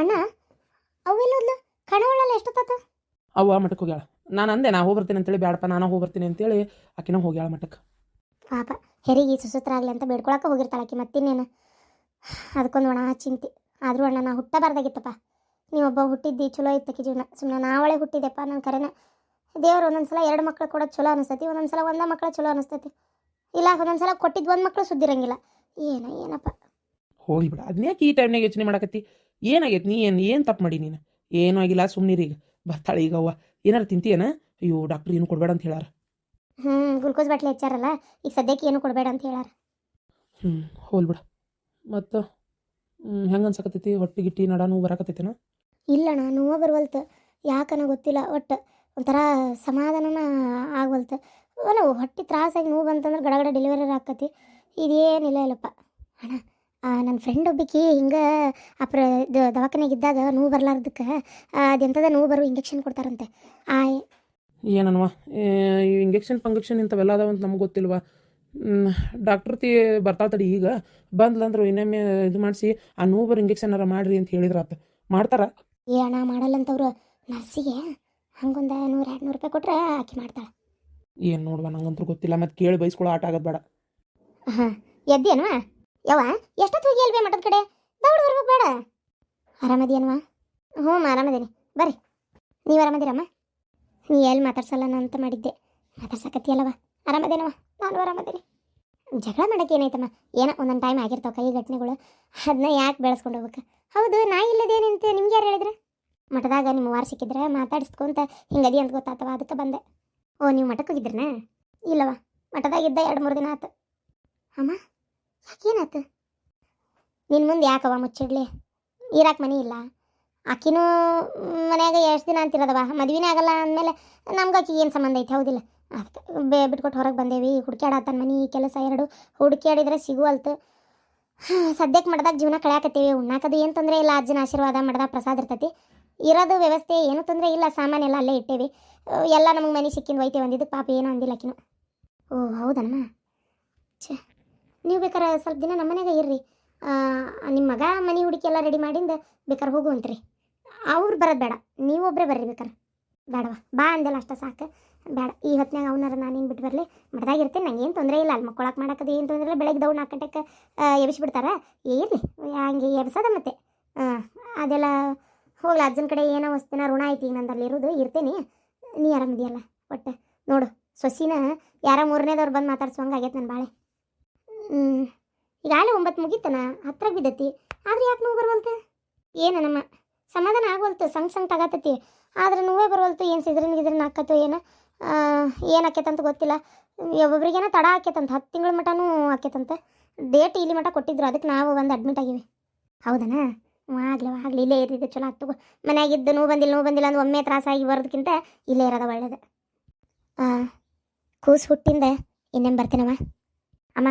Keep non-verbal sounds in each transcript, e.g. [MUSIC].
ಅಣ್ಣ ಅವೆಲ್ಲೋದ್ಲು ಕಣವಳಲ್ಲ ಎಷ್ಟೊತ್ತಾತ ಅವ್ವ ಮಠಕ್ಕೆ ಹೋಗ್ಯಾಳ. ನಾನು ಅಂದೆ ನಾ ಹೋಗಿ ಬರ್ತೀನಿ ಅಂತೇಳಿ ಬ್ಯಾಡಪ್ಪ ನಾನು ಹೋಗಿ ಬರ್ತೀನಿ ಅಂತೇಳಿ ಆಕಿನ ಹೋಗ್ಯಾಳ ಮಠಕ್ಕೆ. ಪಾಪ ಹೆರಿಗೆ ಸುಸೂತ್ರ ಆಗಲಿ ಅಂತ ಬೇಡ್ಕೊಳಕ್ಕೆ ಹೋಗಿರ್ತಾಳೆ ಆಕಿ ಮತ್ತಿನ್ನೇನು? ಅದಕ್ಕೊಂದು ಒಣ ಚಿಂತೆ. ಆದರೂ ಅಣ್ಣ ನಾ ಹುಟ್ಟಬಾರ್ದಾಗಿತ್ತಪ್ಪ. ನೀವೊಬ್ಬ ಹುಟ್ಟಿದ್ದಿ ಚಲೋ ಇತ್ತಕ್ಕೆ ಜೀವನ. ಸುಮ್ಮನೆ ನಾವಳೆ ಹುಟ್ಟಿದೆಪ್ಪ ನನ್ನ ಕರೆನ. ದೇವ್ರು ಒಂದೊಂದ್ಸಲ ಎರಡು ಮಕ್ಳು ಕೊಡೋದು ಚಲೋ ಅನಿಸ್ತೈತಿ ಒಂದೊಂದ್ಸಲ ಒಂದೇ ಮಕ್ಳು ಚಲೋ ಅನಿಸ್ತೈತಿ. ಇಲ್ಲ ಒಂದೊಂದ್ಸಲ ಕೊಟ್ಟಿದ್ದು ಒಂದು ಮಕ್ಳು ಸುದ್ದಿರಂಗಿಲ್ಲ. ಏನ ಏನಪ್ಪ? ಹೋಗಿ ಬಿಡ ಅದನ್ಯಾಕೆ ಈ ಟೈಮ್ನಾಗ ಯೋಚನೆ ಮಾಡಕತ್ತಿ? ಏನಾಗೈತಿ ನೀ ಏನು ಏನು ತಪ್ಪು ಮಾಡಿ ನೀನು? ಏನೂ ಆಗಿಲ್ಲ ಸುಮ್ಮನಿರಿ ಈಗ. ಬರ್ತಾಳೆ ಈಗ ಅವ್ವ. ಏನಾರು ತಿಂತೀಯನ? ಅಯ್ಯೋ ಡಾಕ್ಟರ್ ಏನು ಕೊಡಬೇಡ ಅಂತ ಹೇಳಾರ ಹ್ಞೂ ಗ್ಲುಕೋಸ್ ಬಾಟ್ಲಿ ಹೆಚ್ಚಾರಲ್ಲ ಈಗ ಸದ್ಯಕ್ಕೆ ಏನು ಕೊಡಬೇಡ ಅಂತ ಹೇಳಾರ ಹ್ಞೂ ಹೋಲ್ ಬಿಡ. ಮತ್ತು ಹೆಂಗೆ ಅನ್ಸಕತ್ತೈತಿ? ಹೊಟ್ಟೆ ಗಿಟ್ಟಿ ನಡಾನು ಬರಕತ್ತೈತೇನ? ಇಲ್ಲಣ್ಣ ನೋವು ಬರ್ವಲ್ತು. ಯಾಕನ ಗೊತ್ತಿಲ್ಲ ಒಟ್ಟು ಒಂಥರ ಸಮಾಧಾನನ ಆಗ್ವಲ್ತು. ಅಲ್ಲ ಹೊಟ್ಟೆ ತ್ರಾಸಾಗಿ ನೋವು ಬಂತಂದ್ರೆ ಗಡಗಡ ಡೆಲಿವರಿ ಆಕತಿ. ಇದೇನಿಲ್ಲ ಇಲ್ಲಪ್ಪ ಅಣ್ಣ ನನ್ನ ಫ್ರೆಂಡ್ ಒಬ್ಬಿಕಿ ಹಿಂಗೆ ಅಪ್ರ ದವಾಖಾನೆಗೆ ಇದ್ದಾಗ ನೋವು ಬರ್ಲಾರ್ದಕ್ಕೆ ಅದೆಂಥದ ನೋವು ಬರೋ ಇಂಜೆಕ್ಷನ್ ಕೊಡ್ತಾರಂತೆ. ಆ ಏನನ್ವ? ಇಂಜೆಕ್ಷನ್ ಫಂಕ್ಷನ್ ಇಂಥವೆಲ್ಲ ಅದಾವ ಅಂತ ನಮ್ಗೆ ಗೊತ್ತಿಲ್ವಾ? ಡಾಕ್ಟರ್ ತಿ ಬರ್ತಾ ತಡಿ ಈಗ. ಬಂದ್ಲಂದ್ರೆ ಇನ್ನೊಮ್ಮೆ ಇದು ಮಾಡಿಸಿ ಆ ನೋಬರ್ ಇಂಜೆಕ್ಷನ್ ಅರ ಮಾಡ್ರಿ ಅಂತ ಹೇಳಿದ್ರಾತ ಮಾಡ್ತಾರ? ಏ ಅಣ್ಣ ಮಾಡಲ್ಲಂತವ್ರು ನರ್ಸಿಗೆ ಹಂಗೊಂದು ನೂರು ಎರಡು ನೂರು ರೂಪಾಯಿ ಕೊಟ್ರೆ ಆಕಿ ಮಾಡ್ತಾಳೆ. ಏನು ನೋಡುವ ನಂಗಂತೂ ಗೊತ್ತಿಲ್ಲ. ಮತ್ತು ಕೇಳಿ ಬೈಸ್ಕೊಳ್ಳೋ ಆಟ ಆಗೋದು ಬೇಡ. ಹಾಂ ಎದ್ದೇನ್ವಾ ಯವ್ವ, ಎಷ್ಟೊತ್ತು ಹೋಗಿ ಅಲ್ವೇ ಮಠದ ಕಡೆ? ದೌಡ್ ಬರ್ಬೇಕು ಬೇಡ. ಆರಾಮದಿಯನ್ವಾ ಹ್ಞೂ ಆರಾಮದೇನಿ. ಬರ್ರಿ. ನೀವು ಆರಾಮದಿರಮ್ಮ? ನೀ ಎಲ್ಲಿ ಮಾತಾಡ್ಸಲ್ಲ ಅಂತ ಮಾಡಿದ್ದೆ. ಮಾತಾಡ್ಸಕತ್ತಿಯಲ್ಲವ ಆರಾಮದೇನವ ನಾನು ಆರಾಮದೇನಿ. ಜಗಳ ಮಾಡಕ್ಕೆ ಏನಾಯ್ತಮ್ಮ? ಏನೋ ಒಂದೊಂದು ಟೈಮ್ ಆಗಿರ್ತಾವ ಕೈ ಘಟನೆಗಳು ಅದನ್ನ ಯಾಕೆ ಬೆಳೆಸ್ಕೊಂಡು ಹೋಗ್ಬೇಕು? ಹೌದು, ನಾ ಇಲ್ಲದೇನಂತ ನಿಮ್ಗೆ ಯಾರು ಹೇಳಿದ್ರೆ? ಮಠದಾಗ ನಿಮ್ಮ ವಾರ ಸಿಕ್ಕಿದ್ರೆ ಮಾತಾಡಿಸ್ಕೊಂತ ಹಿಂಗದಿ ಅಂತ ಗೊತ್ತಾತವ, ಅದಕ್ಕೆ ಬಂದೆ. ಓ, ನೀವು ಮಠಕ್ಕೆ ಹೋಗಿದ್ರನ? ಇಲ್ಲವ ಮಠದಾಗಿದ್ದ ಎರಡು ಮೂರು ದಿನ ಆತು. ಅಮ್ಮ? ಯಾಕೇನಾತು ನಿನ್ನ ಮುಂದೆ ಯಾಕವ ಮುಚ್ಚಿಡ್ಲಿ? ಇರಾಕ್ ಮನೆ ಇಲ್ಲ. ಆಕಿನೂ ಮನ್ಯಾಗ ಎಷ್ಟು ದಿನ ಅಂತಿರೋದವ ಮದ್ವಿನೇ ಆಗಲ್ಲ ಅಂದಮೇಲೆ ನಮ್ಗೆ ಆಕಿಗೆ ಏನು ಸಂಬಂಧ ಐತೆ? ಹೌದಿಲ್ಲ. ಅದಕ್ಕೆ ಬೇ ಬಿಟ್ಕೊಟ್ಟು ಹೊರಗೆ ಬಂದೇವಿ. ಹುಡುಕ್ಯಾಡತ್ತಾನ ಮನೆ, ಕೆಲಸ ಎರಡು. ಹುಡುಕ್ಯಾಡಿದ್ರೆ ಸಿಗುವಲ್ತು. ಸದ್ಯಕ್ಕೆ ಮಾಡ್ದಾಗ ಜೀವನ ಕಳ್ಯಾಕತ್ತೀವಿ. ಉಣ್ಣಾಕದು ಏನು ತೊಂದರೆ ಇಲ್ಲ. ಅಜ್ಜನ ಆಶೀರ್ವಾದ ಮಾಡ್ದಾಗ ಪ್ರಸಾದ ಇರ್ತೈತಿ. ಇರೋದು ವ್ಯವಸ್ಥೆ ಏನು ತೊಂದರೆ ಇಲ್ಲ. ಸಾಮಾನೆಲ್ಲ ಅಲ್ಲೇ ಇಟ್ಟೇವಿ. ಎಲ್ಲ ನಮಗೆ ಮನೆ ಸಿಕ್ಕಿಂದು ಒಯ್ತೇವೆ ಬಂದಿದ್ದು ಪಾಪ ಏನೂ ಅಂದಿಲ್ಲ ಆಕಿನು. ಓ ಹೌದಮ್ಮ ಛೇ. ನೀವು ಬೇಕಾರೆ ಸ್ವಲ್ಪ ದಿನ ನಮ್ಮ ಮನೆಗೆ ಇರ್ರಿ. ನಿಮ್ಮ ಮಗ ಮನೆ ಹುಡುಕಿ ಎಲ್ಲ ರೆಡಿ ಮಾಡಿಂದ ಬೇಕಾರೆ ಹೋಗುವಂತ್ರಿ. ಅವ್ರು ಬರೋದು ಬೇಡ. ನೀವೊಬ್ಬರೇ ಬರ್ರಿ ಬೇಕಾರೆ. ಬೇಡವಾ? ಬಾ ಅಂದೆಲ್ಲ ಅಷ್ಟ ಸಾಕು. ಬೇಡ. ಈ ಹೊತ್ತಿನಾಗ ಅವನಾರ ನಾನೇನು ಬಿಟ್ಟು ಬರಲಿ? ಮಡ್ದಾಗಿರ್ತೇನೆ ನಂಗೆ ಏನು ತೊಂದರೆ ಇಲ್ಲ. ಅಲ್ಲಿ ಮಕ್ಕಳಕ್ಕೆ ಮಾಡಕ್ಕದು ಏನು ತೊಂದರೆ ಇಲ್ಲ. ಬೆಳಗ್ಗೆ ದೌಡ್ ನಾಲ್ಕು ಗಂಟೆಗೆ ಏ, ಇರಲಿ. ಹಂಗೆ ಎಬ್ಸದ ಮತ್ತೆ. ಅದೆಲ್ಲ ಹೋಗ್ಲಿ. ಅಜ್ಜನ ಕಡೆ ಏನೋ ವಸ್ತಿನ ಋಣ ಐತಿ. ಈಗ ನಂದಲ್ಲಿ ಇರೋದು. ಇರ್ತೇನೆ. ನೀ ಆರಾಮಿದೆಯಲ್ಲ? ಒಟ್ಟು ನೋಡು. ಸೊಸಿನ ಯಾರ ಮೂರನೇದವ್ರು ಬಂದು ಮಾತಾಡ್ಸೋಂಗೆ ಆಗೈತೆ ನನ್ನ ಬಾಳೆ. ಈಗಾಗಲೇ ಒಂಬತ್ತು ಮುಗೀತನ? ಹತ್ರ ಬಿದ್ದತಿ. ಆದ್ರೆ ಯಾಕೆ ನೋವು ಬರುವಲ್ತು? ಏನು ನಮ್ಮ ಸಮಾಧಾನ ಆಗವಲ್ತು ಸಂಗ್ ಸಂಗ್ ತಗತತಿ. ಆದ್ರೆ ನೋವೇ ಬರ್ವಲ್ತು, ಏನು ಸಿದ್ರನ್ ಗಿದ್ರನ್ ಹಾಕತ್ತು ಏನು. ಏನು ಆಕೇತಂತ ಗೊತ್ತಿಲ್ಲ. ಒಬ್ಬೊಬ್ರಿಗೇನೋ ತಡ ಆಕೇತಂತ, ಹತ್ತು ತಿಂಗಳ ಮಟನೂ ಆಕೇತಂತ. ಡೇಟ್ ಇಲ್ಲಿ ಮಟ ಕೊಟ್ಟಿದ್ರು ಅದಕ್ಕೆ ನಾವು ಒಂದು ಅಡ್ಮಿಟ್ ಆಗಿವಿ. ಹೌದನಾ? ಆಗ್ಲಿ ಆಗ್ಲಿ, ಇಲ್ಲೇ ಇರಿದೆ ಚಲೋ ಆತು ಮನೆಯಾಗಿದ್ದು ನೋವು ಬಂದಿಲ್ಲ ನೋವು ಬಂದಿಲ್ಲ ಅಂದ್ರೆ ಒಮ್ಮೆ ತ್ರಾಸಾಗಿ ಬರೋದಕ್ಕಿಂತ ಇಲ್ಲೇ ಇರೋದ ಒಳ್ಳೇದು. ಕೂಸು ಹುಟ್ಟಿಂದ, ಇನ್ನೇನು ಬರ್ತೀನಮ್ಮ ಅಮ್ಮ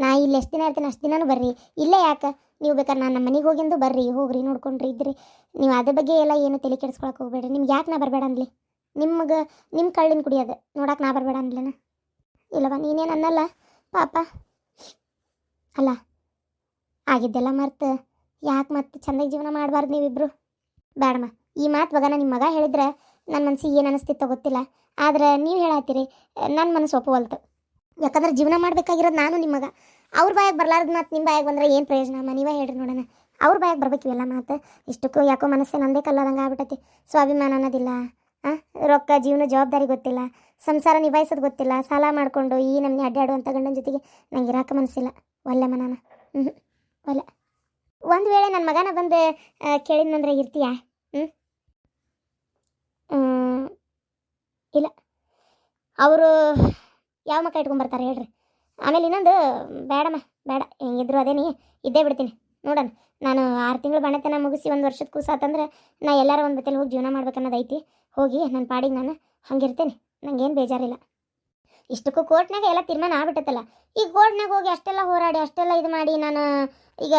ನಾ ಇಲ್ಲಿ ಎಷ್ಟು ದಿನ ಇರ್ತೀನಿ ಅಷ್ಟು ದಿನನೂ ಬರ್ರಿ. ಇಲ್ಲೇ ಯಾಕೆ? ನೀವು ಬೇಕಾದ್ರೆ ನಾನು ನಮ್ಮ ಮನೆಗೆ ಹೋಗಿಂದು ಬರ್ರಿ. ಹೋಗ್ರಿ, ನೋಡ್ಕೊಂಡ್ರಿ, ಇದ್ರಿ. ನೀವು ಅದ್ರ ಬಗ್ಗೆ ಎಲ್ಲ ಏನು ತಲೆ ಕೆಡಿಸ್ಕೊಳಕ್ಕೆ ಹೋಗ್ಬೇಡ್ರಿ. ನಿಮ್ಗೆ ಯಾಕೆ ನಾ ಬರಬೇಡ ಅನ್ಲಿ? ನಿಮ್ಗೆ ನಿಮ್ಮ ಕಳ್ಳಿನ ಕುಡಿಯೋದು ನೋಡಕ್ಕೆ ನಾ ಬರಬೇಡ ಅನ್ಲೇನ? ಇಲ್ಲವ ನೀನೇನು ಅನ್ನಲ್ಲ? ಪಾಪ. ಅಲ್ಲ, ಆಗಿದ್ದೆಲ್ಲ ಮರ್ತು. ಯಾಕೆ ಮತ್ತೆ ಚಂದಾಗಿ ಜೀವನ ಮಾಡಬಾರ್ದು ನೀವಿಬ್ರು. ಬೇಡಮ್ಮ ಈ ಮಾತು ಮಗನ ನಿಮ್ಮ ಮಗ ಹೇಳಿದ್ರೆ ನನ್ನ ಮನಸ್ಸಿಗೆ ಏನು ಅನಿಸ್ತಿತ್ತೋ ಗೊತ್ತಿಲ್ಲ. ಆದ್ರೆ ನೀವು ಹೇಳತ್ತೀರಿ ನನ್ನ ಮನಸ್ಸು ಒಪ್ಪುವಲ್ತು. ಯಾಕಂದ್ರೆ ಜೀವನ ಮಾಡ್ಬೇಕಾಗಿರೋದು ನಾನು ನಿಮ್ಮ ಮಗ. ಅವ್ರ ಬಾಯಾಗ ಬರ್ಲಾರ್ದು ಮತ್ತು ನಿಮ್ಮ ಬಾಯಾಗ ಬಂದ್ರೆ ಏನು ಪ್ರಯೋಜನ? ಅಮ್ಮ, ನೀವೇ ಹೇಳ್ರಿ ನೋಡೋಣ. ಅವ್ರ ಬಾಯಾಗ ಬರ್ಬೇಕು ಇವೆಲ್ಲ ಮಾತು? ಇಷ್ಟಕ್ಕೂ ಯಾಕೋ ಮನಸ್ಸೇ ನಂದೇ ಕಲ್ಲದಂಗೆ ಆಗ್ಬಿಟ್ಟೈತಿ ಸ್ವಾಭಿಮಾನ ಅನ್ನೋದಿಲ್ಲ. ಹಾಂ ರೊಕ್ಕ, ಜೀವನ ಜವಾಬ್ದಾರಿ ಗೊತ್ತಿಲ್ಲ. ಸಂಸಾರ ನಿಭಾಯಿಸೋದು ಗೊತ್ತಿಲ್ಲ. ಸಾಲ ಮಾಡಿಕೊಂಡು ಈ ನಮ್ಮನೆ ಅಡ್ಡಾಡುವಂಥ ಗಂಡನ ಜೊತೆಗೆ ನಂಗೆ ಇರಾಕ ಮನಸ್ಸಿಲ್ಲ. ಒಲ್ಲೆ ಮನಾನ ಹ್ಞೂ ಒಲ್ಲೆ. ಒಂದು ವೇಳೆ ನನ್ನ ಮಗನ ಬಂದು ಕೇಳಿದ್ನಂದ್ರೆ ಇರ್ತೀಯಾ? ಹ್ಞೂ ಇಲ್ಲ. ಅವರು ಯಾವ ಮಕ್ಕ ಇಟ್ಕೊಂಬರ್ತಾರೆ ಹೇಳ್ರಿ. ಆಮೇಲೆ ಇನ್ನೊಂದು, ಬೇಡಮ್ಮ, ಬೇಡ, ಹೆಂಗಿದ್ರು ಅದೇನಿ ಇದ್ದೇ ಬಿಡ್ತೀನಿ. ನೋಡೋಣ, ನಾನು ಆರು ತಿಂಗಳು ಬಣ್ಣತನ ಮುಗಿಸಿ ಒಂದು ವರ್ಷದ ಕೂಸಾತಂದ್ರೆ ನಾ ಎಲ್ಲರೂ ಒಂದು ಬತ್ತಲ್ಲಿ ಹೋಗಿ ಜೀವನ ಮಾಡ್ಬೇಕನ್ನೋದು ಐತಿ. ಹೋಗಿ ನನ್ನ ಪಾಡಿಗೆ ನಾನು ಹಂಗಿರ್ತೇನೆ ಏನು ಬೇಜಾರಿಲ್ಲ. ಇಷ್ಟಕ್ಕೂ ಕೋರ್ಟ್ನಾಗ ಎಲ್ಲ ತೀರ್ಮಾನ ಆಗ್ಬಿಟ್ಟತ್ತಲ್ಲ ಈಗ ಕೋರ್ಟ್ನಾಗ ಹೋಗಿ ಅಷ್ಟೆಲ್ಲ ಹೋರಾಡಿ, ಅಷ್ಟೆಲ್ಲ ಇದು ಮಾಡಿ ನಾನು ಈಗ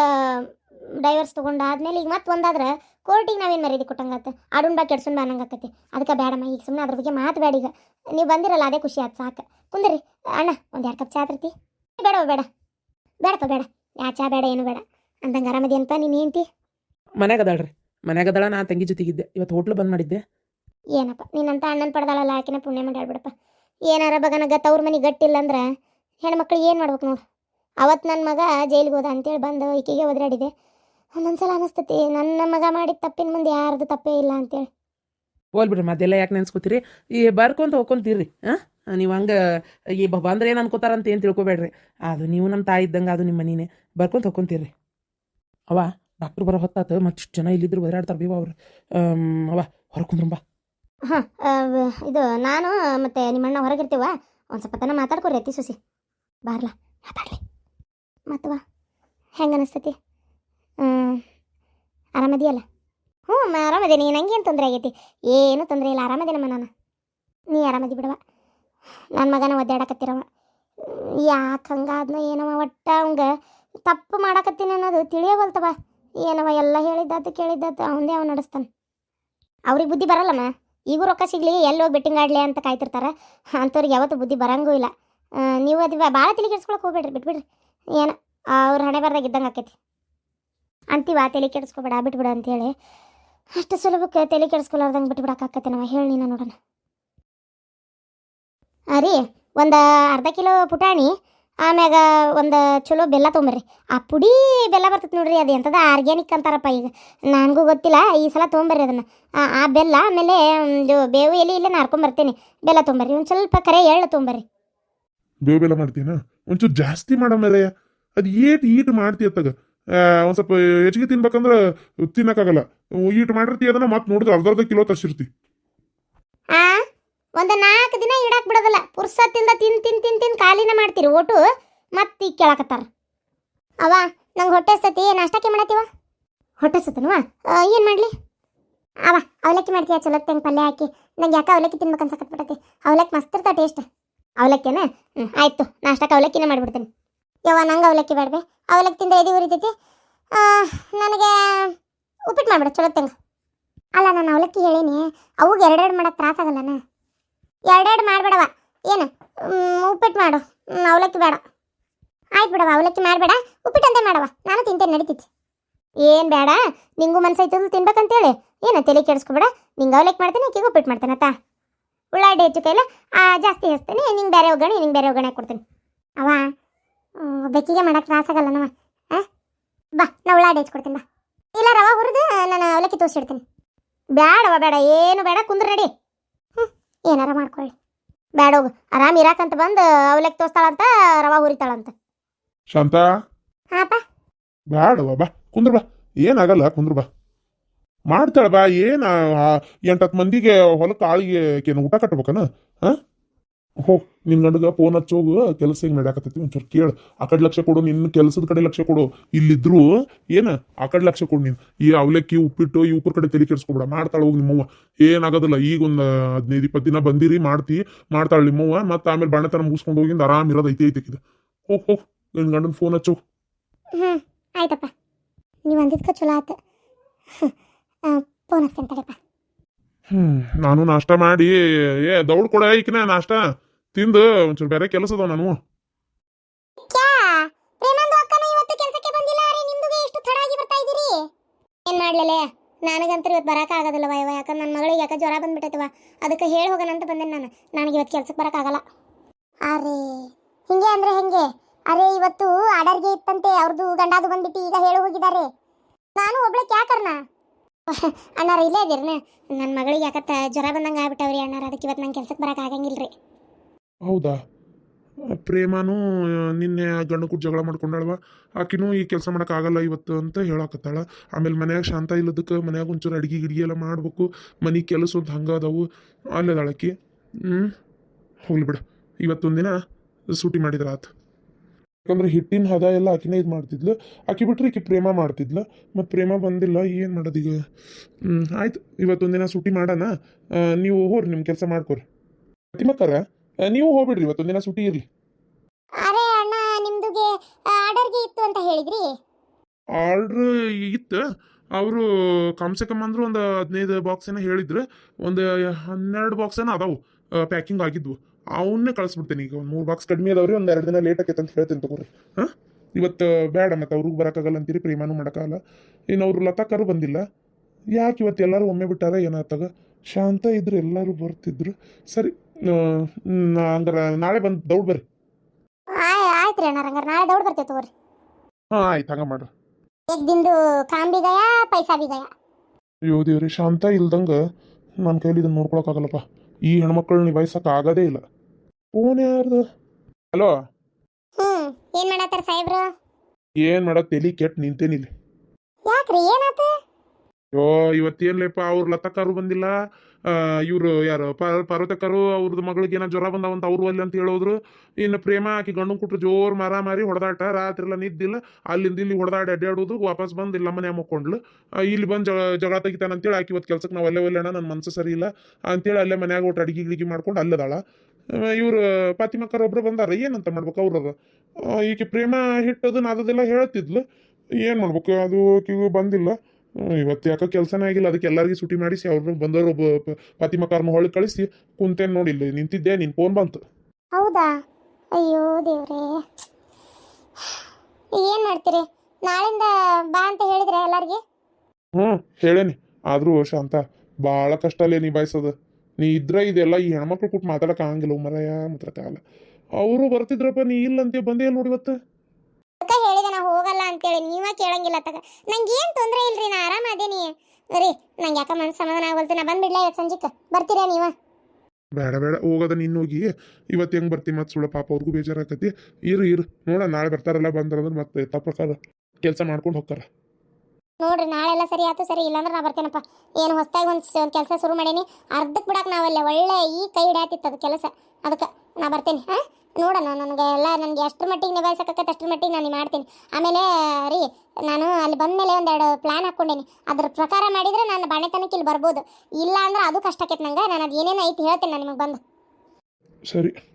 ಡೈವರ್ಸ್ ತೊಗೊಂಡು ಆದ್ಮೇಲೆ ಈಗ ಮತ್ತೆ ಒಂದಾದ್ರೆ ಕೋರ್ಟಿಗೆ ನಾವೇನು ಮರ್ಯಾದೆ ಕೊಟ್ಟಂಗತ್ತೆ ಆಡುನ್ ಬಾ ಕೆಡ್ಸುನ್ ಬಾ ಅನ್ನಂಗಾಕತಿ ಅದಕ್ಕೆ ಬೇಡಮ್ಮ ಈಗ ಸುಮ್ಮನೆ ಅದ್ರ ಬಗ್ಗೆ ಮಾತು ಬೇಡ ಈಗ. ನೀವು ಬಂದಿರಲ್ಲ ಅದೇ ಖುಷಿ ಆಯ್ತು ಸಾಕು. ಕುಂದ್ರಿ. ಅಣ್ಣ ಒಂದು ಎರಡು ಕಪ್ ಚಾ ತರ್ತಿ. ಬೇಡ ಬೇಡ. ಬೇಡಪ್ಪ ಬೇಡ. ಯಾ ಚಾ ಬೇಡ ಏನು ಬೇಡ. ಅಂದಂಗೆ ಆರಾಮದೇನಪ್ಪ ನೀನು ಹೆಂಡ್ತಿ? ಮನ್ಯಾಗ ಅದಾಳ್ರಿ. ಮನ್ಯಾಗದಳ ನಾ ತಂಗಿ ಜೊತೆಗಿದ್ದೆ. ಇವತ್ತು ಹೋಟ್ಲು ಬಂದ್ ಮಾಡಿದ್ದೆ. ಏನಪ್ಪ ನೀನಂತ ಅಣ್ಣನ ಪಡ್ದಾಳಲ್ಲ ಆಕಿನ ಪುಣ್ಯ ಮಾಡ್ಯಾಳ್ಬಿಡಪ್ಪ ಏನಾರ ಬಗನಗ ತವ್ರ ಮನೆ ಗಟ್ಟಿಲ್ಲ ಅಂದ್ರೆ ಹೆಣ್ಮಕ್ಳಿಗೆ ಏನು ಮಾಡ್ಬೇಕು ನೋಡು? ಅವತ್ತು ನನ್ನ ಮಗ ಜೈಲಿಗೆ ಹೋದ ಅಂತೇಳಿ ಬಂದು ಈಕೆಗೆ ಒದರಾಡಿದೆ. ಒಂದೊಂದ್ಸಲ ಅನಿಸ್ತತಿ ನನ್ನ ಮಗ ಮಾಡಿದ ತಪ್ಪಿನ ಮುಂದೆ ಯಾರ್ದು ತಪ್ಪೇ ಇಲ್ಲ ಅಂತೇಳಿ. ಹೋಲ್ ಬಿಡ್ರಿ ಮತ್ತೆಲ್ಲ ಯಾಕೆ ನೆನ್ಸ್ಕೊತೀರಿ? ಈ ಬರ್ಕೊಂತ ಹೋಗ್ಕೊಂತೀರಿ ಹಾಂ ನೀವು ಹಂಗೆ ಈ ಬ- ಬಂದ್ರೆ ಏನು ಅನ್ಕೋತಾರ ಅಂತ ಏನು ತಿಳ್ಕೊಬೇಡ್ರಿ. ಅದು ನೀವು ನಮ್ಮ ತಾಯಿ ಇದ್ದಂಗೆ ಅದು ನಿಮ್ಮ ಮನೇನೆ. ಬರ್ಕೊಂತ ಹೋಗ್ಕೊಂತೀರಿ ಅವ ಡಾಕ್ಟ್ರ್ ಬರೋ ಹೊತ್ತಾತು ಮತ್ತಿಷ್ಟು ಜನ ಇಲ್ಲಿದ್ರು ಒದರಾಡ್ತಾರೆ ಬೀವ ಅವ್ರು. ಅವ ಬಾ. ಹಾಂ ಇದು ನಾನು ಮತ್ತೆ ನಿಮ್ಮಣ್ಣ ಹೊರಗಿರ್ತೀವ ಒಂದು ಸ್ವಲ್ಪ ತನ ಮಾತಾಡ್ಕೊರಿ ಅತಿ ಸುಸಿ. ಬಾರ್ಲ ಮಾತಾಡ್ಲಿ. ಮತ್ತವ ಹೆಂಗೆ ಅನಿಸ್ತತಿ? ಆರಾಮದಿಯಲ್ಲ? ಹ್ಞೂ ಆರಾಮದೇನೆ ಆರಾಮದೇನಿ ನಂಗೇನು ತೊಂದರೆ ಆಗೈತಿ? ಏನೂ ತೊಂದರೆ ಇಲ್ಲ. ಆರಾಮದೇನಮ್ಮ ನಾನು? ನೀ ಆರಾಮದಿ ಬಿಡವ ನನ್ನ ಮಗನ ಒದ್ದಾಡಕತ್ತಿರವ ಯಾಕೆ ಹಂಗಾದ್ನ ಏನವ ಒಟ್ಟ ಅವಂಗೆ ತಪ್ಪು ಮಾಡಕತ್ತೀನಿ ಅನ್ನೋದು ತಿಳಿಯಬಲ್ತವ ಏನವ ಎಲ್ಲ ಹೇಳಿದ್ದಾತು, ಕೇಳಿದ್ದಾತು, ಅವಂದೇ ಅವ್ನು ನಡೆಸ್ತಾನೆ. ಅವ್ರಿಗೆ ಬುದ್ಧಿ ಬರಲ್ಲಮ್ಮ? ಈಗೂ ರೊಕ್ಕ ಸಿಗಲಿ, ಎಲ್ಲಿ ಹೋಗಿ ಬೆಟ್ಟಿಂಗ್ ಆಡಲಿ ಅಂತ ಕಾಯ್ತಿರ್ತಾರೆ. ಅಂಥವ್ರಿಗೆ ಯಾವತ್ತೂ ಬುದ್ಧಿ ಬರಂಗೂ ಇಲ್ಲ. ನೀವು ಅದು ಭಾಳ ತಲೆ ಕೆಡ್ಸ್ಕೊಳಕ್ಕೆ ಹೋಗ್ಬೇಡ್ರಿ, ಬಿಟ್ಬಿಡ್ರಿ. ಏನು ಅವ್ರ ಹಣೆ ಬರ್ದಾಗ ಇದ್ದಂಗೆ ಆಕೈತಿ. ಅಂತೀವ ತಲೆ ಕೆಡಿಸ್ಕೊಬೇಡ, ಬಿಟ್ಬಿಡು ಅಂತೇಳಿ ಅಷ್ಟು ಸುಲಭಕ್ಕೆ ತಲೆ ಕೆಡಿಸ್ಕೊಲಾರ್ದಂಗೆ ಬಿಟ್ಬಿಡಕ್ಕಾಕತ್ತೆ ನಾವು, ಹೇಳಿ ನೀನು ನೋಡೋಣ. ರೀ, ಒಂದು ಅರ್ಧ ಕಿಲೋ ಪುಟಾಣಿ, ಆಮ್ಯಾಗ ಒಂದು ಚಲೋ ಬೆಲ್ಲ ತೊಗೊಂಬರ್ರಿ. ಆ ಪುಡಿ ಬೆಲ್ಲ ಬರ್ತೈತೆ ನೋಡ್ರಿ, ಅದು ಎಂಥದ ಆರ್ಗ್ಯಾನಿಕ್ ಅಂತಾರಪ್ಪ ಈಗ. ನನಗೂ ಗೊತ್ತಿಲ್ಲ, ಈ ಸಲ ತೊಗೊಂಬರ್ರಿ ಅದನ್ನು. ಆ ಬೆಲ್ಲ ಆಮೇಲೆ ಒಂದು ಬೇವು ಎಲೆ ಇಲ್ಲೇ ನಾರ್ಕೊಂಬರ್ತೀನಿ. ಬೆಲ್ಲ ತೊಗೊಂಬರ್ರಿ, ಒಂದು ಸ್ವಲ್ಪ ಕರೆ ಎಳ್ಳು ತೊಗೊಂಬರ್ರಿ. ಬೇವು ಬೆಲ್ಲ ಮಾಡ್ತೀನ ಒಂಚೂರು ಜಾಸ್ತಿ ಮಾಡೋ ಮೇಲೆ ಅದು ಏಟ್ ಈಟ್ ಮಾಡ್ತಿ ಅತ್ತಾಗ. ಒಂದು ಸ್ವಲ್ಪ ಹೆಚ್ಚಿಗೆ ತಿನ್ಬೇಕಂದ್ರೆ ತಿನ್ನಕ್ಕಾಗಲ್ಲ. ಈಟ್ ಮಾಡಿರ್ತಿ ಅದನ್ನ ಮತ್ತೆ ನೋಡಿದ್ರೆ ಅರ್ಧ ಅರ್ಧ ಕಿಲೋ ತರ್ಸಿರ್ತಿ. ಆ ಒಂದು ನಾಲ್ಕು ದಿನ ಇಡಕ್ ಬಿಡೋದಿಲ್ಲ. ಪುರ್ಸತ್ತಿಂದ ತಿನ್ ತಿನ್ ತಿನ್ ತಿನ್ ಖಾಲಿನ ಮಾಡ್ತೀರಿ ಒಟ್ಟು. ಮತ್ತೆ ಈಗ ಕೇಳಕತ್ತಾರ. ಅವ ನಂಗೆ ಹೊಟ್ಟೆ ಸತಿ ನಾಷ್ಟಕ್ಕೆ ಮಾಡತ್ತೀವ? ಹೊಟ್ಟೆ ಸತನವ ಏನು ಮಾಡಲಿ? ಅವ ಅವಲಕ್ಕಿ ಮಾಡ್ತೀಯ? ಚಲೋ ತೆಂಗ್ ಪಲ್ಯ ಹಾಕಿ. ನಂಗೆ ಯಾಕೆ ಅವಲಕ್ಕಿ ತಿನ್ಬೇಕು ಅನ್ಸಕತ್ಬಿಟ್ಟತಿ ಅವಲಕ್ಕಿ ಮಸ್ತ್ ಇರ್ತಾ ಟೇಸ್ಟ್. ಅವಲಕ್ಕಿನ? ಹ್ಞೂ ಆಯಿತು. ನಾಷ್ಟಕ್ಕೆ ಅವಲಕ್ಕಿನೇ ಮಾಡಿಬಿಡ್ತೀನಿ. ಯವ್ವ, ನಂಗೆ ಅವಲಕ್ಕಿ ಬೇಡವೆ. ಅವಲಕ್ಕಿ ತಿಂದ ಎದಿ ಉರಿತೈತಿ. ನನಗೆ ಉಪ್ಪಿಟ್ಟು ಮಾಡಿಬಿಡ, ಚಲೋ ತಂಗ. ಅಲ್ಲ, ನಾನು ಅವಲಕ್ಕಿ ಹೇಳೀನಿ. ಅವಾಗ ಎರಡೆರಡು ಮಾಡಕ್ಕೆ ತ್ರಾಸಾಗಲ್ಲನ ಎರಡೆರಡು ಮಾಡಬೇಡವ ಏನು? ಉಪ್ಪಿಟ್ಟು ಮಾಡು. ಅವಲಕ್ಕಿ ಬೇಡ. ಆಯ್ತು ಬಿಡವ ಅವಲಕ್ಕಿ ಮಾಡಬೇಡ. ಉಪ್ಪಿಟ್ಟಂತೆ ಮಾಡವ ನಾನು ತಿಂತೇನೆ ನಡೀತೈತಿ. ಏನು ಬೇಡ? ನಿಂಗೂ ಮನ್ಸೈತದ ತಿನ್ಬೇಕಂತೇಳಿ. ಏನು, ತಲೆ ಕೆಡಿಸ್ಕೊಬೇಡ. ನಿಂಗೆ ಅವಲಕ್ಕಿ ಮಾಡ್ತೇನೆ, ಆಕಿಗೆ ಉಪ್ಪಿಟ್ಟು ಮಾಡ್ತೇನೆ ಆತಾ ಉಳ್ಳಾಗಡ್ಡಿ ಹೆಚ್ಚು ಕೈಲ. ಜಾಸ್ತಿ ಹಚ್ತೇನೆ ನಿಂಗೆ ಬೇರೆ ಒಗ್ಗರಣೆ ನಿಂಗೆ ಬೇರೆ ಒಗ್ಗರಣೆ ಕೊಡ್ತೀನಿ. ಅವ ಬೆಕ್ಕಿಗೆ ಮಾಡಕ್ಕೆ ತ್ರಾಸಾಗಲ್ಲನವ ಹಾಂ ಬಾ ನಾ ಉಳ್ಳಾಗಡ್ಡಿ ಹಚ್ಕೊಡ್ತೀನಿ ಬಾ. ಇಲ್ಲ ರವ ಹುರಿದು ನಾನು ಅವಲಕ್ಕಿ ತೋರಿಸಿಡ್ತೀನಿ. ಬೇಡವ ಬೇಡ ಏನು ಬೇಡ ಕುಂದ್ರ ರೆಡಿ ಹ್ಞೂ ಏನಾರ ಮಾಡ್ಕೊಳ್ಳಿ ಬೇಡ ಹೋಗು ಆರಾಮ್ ಇರಾಕಂತ ಬಂದು ಅವಲಕ್ಕಿ ತೋರಿಸ್ತಾಳಂತ ರವ ಹುರಿತಾಳಂತ. ಶಾಂತ? ಹಾಪ? ಬೇಡವ ಬಾ ಕುಂದ್ರ ಬಾ. ಏನಾಗಲ್ಲ ಕುಂದ್ರ ಬಾ. ಮಾಡ್ತಾಳ ಬಾ, ಏನ ಎಂಟತ್ತು ಮಂದಿಗೆ ಹೊಲಕ್ಕೆ ಆಳಿಗೆ ಏನು ಊಟ ಕಟ್ಬೇಕನ? ಹಾ ಹೋ, ನಿನ್ ಗಂಡಗ ಫೋನ್ ಹಚ್ಚೋಗು ಕೆಲಸ ಹಿಂಗ್ ನಡ್ಯಾಕತ್ತೈತಿ ಒಂಚೂರು ಕೇಳು. ಆ ಕಡೆ ಲಕ್ಷ ಕೊಡು, ನಿನ್ನ ಕೆಲಸದ ಕಡೆ ಲಕ್ಷ ಕೊಡು. ಇಲ್ಲಿದ್ರು, ಏನ, ಆ ಕಡೆ ಲಕ್ಷ ಕೊಡು ನೀನು. ಈ ಅವಲಕ್ಕಿ, ಉಪ್ಪಿಟ್ಟು, ಈ ಉಪ್ಪರ ಕಡೆ ತಲೆ ಕೆಡಿಸ್ಕೊಬಿಡ. ಮಾಡ್ತಾಳ ಹೋಗಿ ನಿಮ್ಮವ್ವ. ಏನಾಗೋದಿಲ್ಲ, ಈಗ ಒಂದು ಹದಿನೈದು ಇಪ್ಪತ್ತು ದಿನ ಬಂದಿರಿ, ಮಾಡ್ತಿ, ಮಾಡ್ತಾಳ ನಿಮ್ಮವ್ವ. ಮತ್ತೆ ಆಮೇಲೆ ಬಣ್ಣತನ ಮುಗಿಸ್ಕೊಂಡು ಹೋಗಿಂದ ಆರಾಮ್ ಇರೋದು ಐತಿ ಐತಿ ಹೋಗ್ ಹೋಗ್ ನಿನ್ ಗಂಡನ ಫೋನ್ ಹಚ್ಚು. ಹ್ಞೂ ಆಯ್ತಪ್ಪ. ನೀವು ಅಂದಿದ್ಕ ಚಲೋ ಆತು. ಹಚ್ತೇನೆ ತಡೆಪ್ಪ ಹ್ಮ್ ನಾನು ನಾಷ್ಟ ಮಾಡಿ ಏ ದೌಡ್ ಕೊಡ ಈಕಿನ ನಾಷ್ಟ. ತಿಂದು ಒಂಚೂರು ಬೇರೆ ಕೆಲಸ ಅದಾವ ನಾನು ಏನ್ ಮಾಡ್ಲಲೆ? ನನಗಂತೂ ಇವತ್ತು ಬರಕ ಆಗೋದಿಲ್ಲವ ಇವ ಯಾಕಂದ್ರೆ ನನ್ನ ಮಗಳಿಗೆ ಯಾಕೆ ಜ್ವರ ಬಂದ್ಬಿಟ್ಟೈತವ ಅದಕ್ಕೆ ಹೇಳಿ ಹೋಗೋಣ ಅಂತ ಬಂದೆ ನಾನು. ನನಗೆ ಇವತ್ತು ಕೆಲ್ಸಕ್ಕೆ ಬರೋಕ್ಕಾಗಲ್ಲ ಅರೇ ಹಿಂಗೆ ಅಂದ್ರೆ ಹೆಂಗೆ? ಅರೆ ಇವತ್ತು ಆರ್ಡರ್ಗೆ ಇತ್ತಂತೆ ಅವ್ರದ್ದು ಗಂಡಾದು ಬಂದ್ಬಿಟ್ಟು ಈಗ ಹೇಳಿ ಹೋಗಿದ್ದಾರೆ ನಾನು ಒಬ್ಳಕ್ಕೆ ಕ್ಯಾಕರ್ನ. [LAUGHS] ಅಣ್ಣಾರ ಇಲ್ಲೇ ಇದೀರ ನನ್ನ ಮಗಳಿಗೆ ಯಾಕತ್ತ ಜ್ವರ ಬಂದಂಗೆ ಆಗ್ಬಿಟ್ಟವ್ರಿ ಅಣ್ಣಾರ ಅದಕ್ಕೆ ಇವತ್ತು ನಂಗೆ ಕೆಲ್ಸಕ್ಕೆ ಬರಕ್ಕೆ ಆಗಂಗಿಲ್ರಿ. ಹೌದಾ? ಪ್ರೇಮಾನು ನಿನ್ನೆ ಗಂಡು ಕೂಡ ಜಗಳ ಮಾಡ್ಕೊಂಡಾಳವ ಆಕಿನೂ ಈ ಕೆಲಸ ಆಗಲ್ಲ ಇವತ್ತು ಅಂತ ಹೇಳಾಕತ್ತಾಳ. ಆಮೇಲೆ ಮನ್ಯಾಗ ಶಾಂತ ಇಲ್ಲದಕ್ಕೆ ಮನ್ಯಾಗ ಒಂಚೂರು ಅಡಿಗೆ ಗಿಡಿಗೆ ಎಲ್ಲ ಮಾಡ್ಬೇಕು. ಮನೆ ಕೆಲಸ ಅಂತ ಹಂಗೆ ಅದಾವು. ಅಲ್ಲದಾಳಕಿ ಹ್ಞೂ ಹೋಗ್ಲಿ ಬಿಡ. ಇವತ್ತೊಂದಿನ ಸೂಟಿ ಮಾಡಿದ್ರ ಆತು. ಯಾಕಂದ್ರೆ ಹಿಟ್ಟಿನ ಹದ ಎಲ್ಲ ಆಕಿನೇ ಇದು ಮಾಡ್ತಿದ್ಲು. ಆಕಿ ಬಿಟ್ರೆ ಈಕಿ ಪ್ರೇಮ ಮಾಡ್ತಿದ್ಲು. ಮತ್ತು ಪ್ರೇಮ ಬಂದಿಲ್ಲ ಏನು ಮಾಡೋದೀಗ ಆಯ್ತು. ಇವತ್ತೊಂದಿನ ಸೂಟಿ ಮಾಡೋಣ. ನೀವು ಹೋಗ್ರಿ ನಿಮ್ಮ ಕೆಲಸ ಮಾಡ್ಕೊರಿ. ತಿಮ್ಮಕ್ಕರ ಆ, ನೀವು ಹೋಗ್ಬಿಡ್ರಿ ಇವತ್ತೊಂದಿನ ಸೂಟಿ ಇರಲಿ. ಅರೆ ಅಣ್ಣ ನಿಮ್ದುಗೆ ಆರ್ಡರ್ಗೆ ಇತ್ತು ಅಂತ ಹೇಳಿದ್ರಿ? ಆರ್ಡ್ರ್ ಇತ್ತು. ಅವರು ಕಮ್ಸೆ ಕಮ್ ಅಂದ್ರೆ ಒಂದು ಹದಿನೈದು ಬಾಕ್ಸ್ ಏನೋ ಹೇಳಿದ್ರು. ಒಂದು ಹನ್ನೆರಡು ಬಾಕ್ಸ್ ಏನೋ ಅದಾವು ಪ್ಯಾಕಿಂಗ್ ಆಗಿದ್ವು. ಅವನ್ನೇ ಕಳಿಸ್ಬಿಡ್ತೀನಿ. ಈಗ ಒಂದು ಮೂರು ಬಾಕ್ಸ್ ಕಡಿಮೆ ಅದಾವ್ರಿ ಒಂದು ಎರಡು ದಿನ ಲೇಟ್ ಆಕೈತೆ ಅಂತ ಹೇಳ್ತೀನಿ ತಗೋರಿ. ಹಾಂ? ಇವತ್ತು ಬೇಡ ಮತ್ತು ಅವ್ರಿಗೆ ಬರೋಕ್ಕಾಗಲ್ಲ ಅಂತೀರಿ ಪ್ರೇಮಾನು ಮಾಡೋಕ್ಕಾಗಲ್ಲ. ಇನ್ನು ಅವರು ಲತಾಕರು ಬಂದಿಲ್ಲ. ಯಾಕೆ ಇವತ್ತು ಎಲ್ಲರೂ ಒಮ್ಮೆ ಬಿಟ್ಟಾರ ಏನಾಗ್ತಾಗ ಶಾಂತ ಇದ್ರು ಎಲ್ಲರೂ ಬರ್ತಿದ್ರು. ಸರಿ ಅಂದ್ರೆ ನಾಳೆ ಬಂದು ದೌಡ್ ಬರ್ರಿ. ಆಯ್ತು ರೀ ಅಣ್ಣ ನಾಳೆ ದೌಡ್ ತಗೋರಿ. ಹಾಂ ಆಯ್ತು ಹಂಗೆ ಮಾಡ್ರಿ. ಅಯ್ಯೋ ದೇವ್ರಿ ಶಾಂತ ಇಲ್ದಂಗೆ ನನ್ನ ಕೈಲಿ ಇದನ್ನು ನೋಡ್ಕೊಳಕ್ಕಾಗಲ್ಲಪ್ಪ. ಈ ಹೆಣ್ಮಕ್ಳು ನಿಭಾಯಿಸೋಕೆ ಆಗೋದೇ ಇಲ್ಲ. ಫೋನ್ ಯಾರ್ದು? ಹಲೋ? ಹ್ಮ್ ಏನ್ ಮಾಡತ್ತಾರ ಸಾಹೇಬ್ರು? ಏನ್ ಮಾಡಕ್ ತಲಿ ಕೆಟ್ಟ ನಿಂತೇನಿಲ್ಲ. ಯಾಕ್ರಿ ಏನಾತ? ಅಯ್ಯೋ ಇವತ್ತೇನ್ಲೇಪ ಅವ್ರ ಲತಕ್ಕರು ಬಂದಿಲ್ಲ. ಇವರು ಯಾರು ಪಾರ್ ಪಾರ್ವತಕ್ಕರು ಅವ್ರದ್ದು ಮಗಳಿಗೆ ಏನೋ ಜ್ವರ ಬಂದಾವಂತ ಅವ್ರು ಅಲ್ಲಿ ಅಂತ ಹೇಳೋದ್ರು. ಇನ್ನು ಪ್ರೇಮ ಆಕಿ ಗಂಡು ಕೊಟ್ರು ಜೋರು ಮಾರ ಮಾರಿ ಹೊಡೆದಾಟ ರಾತ್ರಿ ಎಲ್ಲ ನಿದ್ದಿಲ್ಲ. ಅಲ್ಲಿಂದ ಇಲ್ಲಿ ಹೊಡೆದಾಡಿ ಅಡ್ಡಾಡೋದು ವಾಪಸ್ ಬಂದು ಇಲ್ಲ ಮನೆ ಮುಕ್ಕೊಂಡ್ಲು. ಇಲ್ಲಿ ಬಂದು ಜಗ ಜಗಳ ತೆಗಿತಾನ ಅಂತೇಳಿ ಆಕಿ ಇವತ್ತು ಕೆಲ್ಸಕ್ಕೆ ನಾವು ಅಲ್ಲೇ ಒಲ್ಲೆಣ ನನ್ನ ಮನಸ್ಸು ಸರಿ ಇಲ್ಲ ಅಂತೇಳಿ ಅಲ್ಲೇ ಮನ್ಯಾಗ ಒಟ್ಟು ಅಡಿಗೆ ಗಿಡಿಗೆ ಮಾಡ್ಕೊಂಡು ಅಲ್ಲದಾಳ. ಇವ್ರು ಪಾತಿಮಕ್ಕರ್ ಒಬ್ರು ಬಂದಾರ, ಏನಂತ ಮಾಡ್ಬೇಕು ಅವ್ರದ್ದು ಈಕೆ ಪ್ರೇಮ ಹಿಟ್ಟದನ್ನ ನಾದದೆಲ್ಲ ಹೇಳ್ತಿದ್ಲು. ಏನು ಮಾಡ್ಬೇಕು? ಅದು ಆಕಿಗೂ ಬಂದಿಲ್ಲ. ಇವತ್ತು ಯಾಕೋ ಕೆಲಸನೇ ಆಗಿಲ್ಲ. ಅದಕ್ಕೆ ಎಲ್ಲರಿಗೂ ಸುಟಿ ಮಾಡಿಸಿ ಅವ್ರನ್ನ ಬಂದವರು ಒಬ್ಬ ಪಾತಿಮಕಾರನ ಹೊಳ್ಳಿ ಕಳಿಸಿ ಕುಂತೇನು ಇಲ್ಲಿ ನಿಂತಿದ್ದೆ ನಿನ್ನ ಫೋನ್ ಬಂತು. ಹೌದಾ? ಅಯ್ಯೋ ದೇವ್ರೇ. ಏನು ಮಾಡ್ತೀರಿ? ನಾಳಿಂದ ಬಾ ಅಂತ ಹೇಳಿದ್ರೆ ಎಲ್ಲರಿಗೆ? ಹ್ಞೂ ಹೇಳೇನಿ. ಆದರೂ ಶಾಂತ ಭಾಳ ಕಷ್ಟ ಅಲ್ಲೇ ನಿಭಾಯಿಸೋದು. ನೀ ಇದ್ರೆ ಇದೆಲ್ಲ ಈ ಹೆಣ್ಮಕ್ಳು ಕೂಟ್ ಮಾತಾಡಕ್ಕೆ ಆಗಂಗಿಲ್ಲ ಮರಯ ಮಾತಾಡಕ್ಕಾಗಲ್ಲ ಅವರು ಬರ್ತಿದ್ರಪ್ಪ ನೀ ಇಲ್ಲ ಅಂತೀಯ ಬಂದೇ ಇಲ್ಲ ನೋಡಿ ಇವತ್ತು. ಅದಕ್ಕೆ ಹೇಳಿದೆ ನಾ ಹೋಗಲ್ಲ ಅಂತೇಳಿ. ನೀವ ಕೇಳಂಗಿಲ್ಲ ತಗ. ನಂಗೆ ತೊಂದರೆ ತೊಂದ್ರೆ ಇಲ್ರಿ ನಾ ಆರಾಮ ಅದೇನಿ. ರೀ ನಂಗೆ ಯಾಕ ಮನ್ಸು ಸಮಾಧಾನ ಆಗಲ್ತು ನಾ ಬಂದ್ಬಿಡ್ಲ ಇವತ್ತು ಸಂಜಿಕ್. ಬರ್ತೀರಾ ನೀವ? ಬೇಡ ಬೇಡ. ಹೋಗೋದ ನಿನ್ನ ಹೋಗಿ. ಇವತ್ತು ಹೆಂಗೆ ಬರ್ತಿ ಮತ್ತೆ ಸುಳ್ಳ? ಪಾಪ ಅವ್ರಿಗೂ ಬೇಜಾರಾಕತಿ ಇರು ಇರು. ನೋಡ ನಾಳೆ ಬರ್ತಾರಲ್ಲ ಬಂದ್ರಂದ್ರೆ ಮತ್ತೆ ತಪ್ಪಕಾರ ಕೆಲಸ ಮಾಡ್ಕೊಂಡು ಹೋಗ್ತಾರ. ನೋಡ್ರಿ ನಾಳೆಲ್ಲ ಸರಿ ಆಯ್ತು ಸರಿ ಇಲ್ಲಾಂದ್ರೆ ನಾ ಬರ್ತೇನಪ್ಪ. ಏನು ಹೊಸ್ದಾಗಿ ಒಂದು ಒಂದು ಕೆಲಸ ಶುರು ಮಾಡೀನಿ. ಅರ್ಧಕ್ಕೆ ಬಿಡಕ್ಕೆ ನಾವಲ್ಲ ಒಳ್ಳೆ ಈ ಕೈ ಹಿಡಿಯಾತಿತ್ತು ಅದು ಕೆಲಸ. ಅದಕ್ಕೆ ನಾ ಬರ್ತೇನೆ ಹಾಂ? ನೋಡೋಣ ನನಗೆ ಎಲ್ಲ ನನಗೆ ಅಷ್ಟರ ಮಟ್ಟಿಗೆ ನಿಭಾಯಿಸಕತ್ತೆ ಅಷ್ಟರ ಮಟ್ಟಿಗೆ ನಾನು ಮಾಡ್ತೀನಿ. ಆಮೇಲೆ, ರೀ, ನಾನು ಅಲ್ಲಿ ಬಂದಮೇಲೆ ಒಂದೆರಡು ಪ್ಲ್ಯಾನ್ ಹಾಕ್ಕೊಂಡೇನಿ. ಅದ್ರ ಪ್ರಕಾರ ಮಾಡಿದರೆ ನಾನು ಬಾಣೆತನಕ್ಕೆ ಇಲ್ಲಿ ಬರ್ಬೋದು. ಇಲ್ಲ ಅಂದ್ರೆ ಅದು ಕಷ್ಟ ಆಕೈತೆ ನಂಗೆ. ನಾನು ಅದು ಏನೇನು ಐತಿ ಹೇಳ್ತೇನೆ ನಾನು ನಿಮಗೆ ಬಂದು. ಸರಿ.